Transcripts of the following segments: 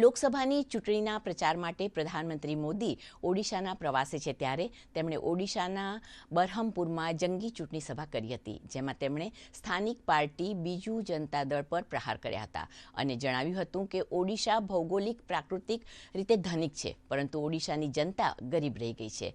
લોકસભાની ચૂંટણીના પ્રચાર માટે પ્રધાનમંત્રી મોદી ઓડિશાના પ્રવાસે છે ત્યારે તેમણે ઓડિશાના બરહમપુરમાં જંગી ચૂંટણી સભા કરી હતી જેમાં તેમણે સ્થાનિક પાર્ટી બીજુ જનતા દળ પર પ્રહાર કર્યા હતા અને જણાવ્યું હતું કે ઓડિશા ભૌગોલિક પ્રાકૃતિક રીતે ધનિક છે પરંતુ ઓડિશાની જનતા ગરીબ રહી ગઈ છે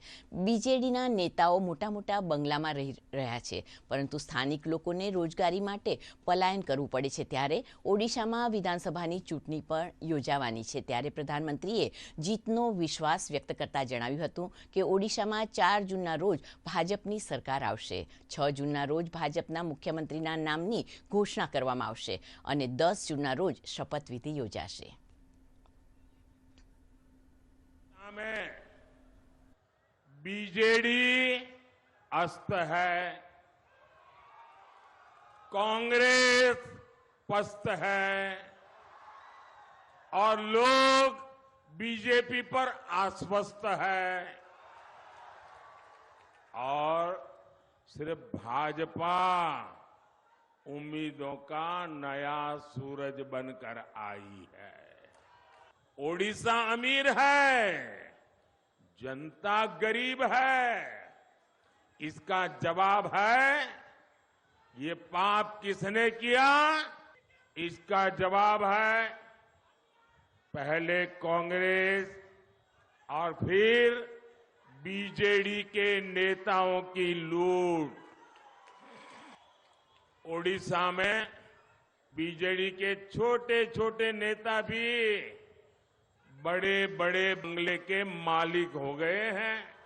બીજેડીના નેતાઓ મોટા મોટા બંગલામાં રહી રહ્યા છે પરંતુ સ્થાનિક લોકોને રોજગારી માટે પલાયન કરવું પડે છે ત્યારે ઓડિશામાં વિધાનસભાની ચૂંટણી પણ યોજાવા અનિચે ત્યારે પ્રધાનમંત્રીએ જીતનો વિશ્વાસ વ્યક્ત કરતા જણાવ્યું હતું કે ઓડિશામાં 4 જૂન ના રોજ ભાજપની સરકાર આવશે 6 જૂન ના રોજ ભાજપના મુખ્યમંત્રીના નામની घोषणा કરવામાં આવશે અને 10 જૂન ના રોજ શપતવિધિ યોજાશે આમ બજેડી અસ્તહ કોંગ્રેસ પસ્તહ और लोग बीजेपी पर आश्वस्त है और सिर्फ भाजपा उम्मीदों का नया सूरज बनकर आई है ओडिशा अमीर है जनता गरीब है इसका जवाब है ये पाप किसने किया इसका जवाब है पहले कांग्रेस और फिर बीजेडी के नेताओं की लूट ओडिशा में बीजेडी के छोटे छोटे नेता भी बड़े बड़े बंगले के मालिक हो गए हैं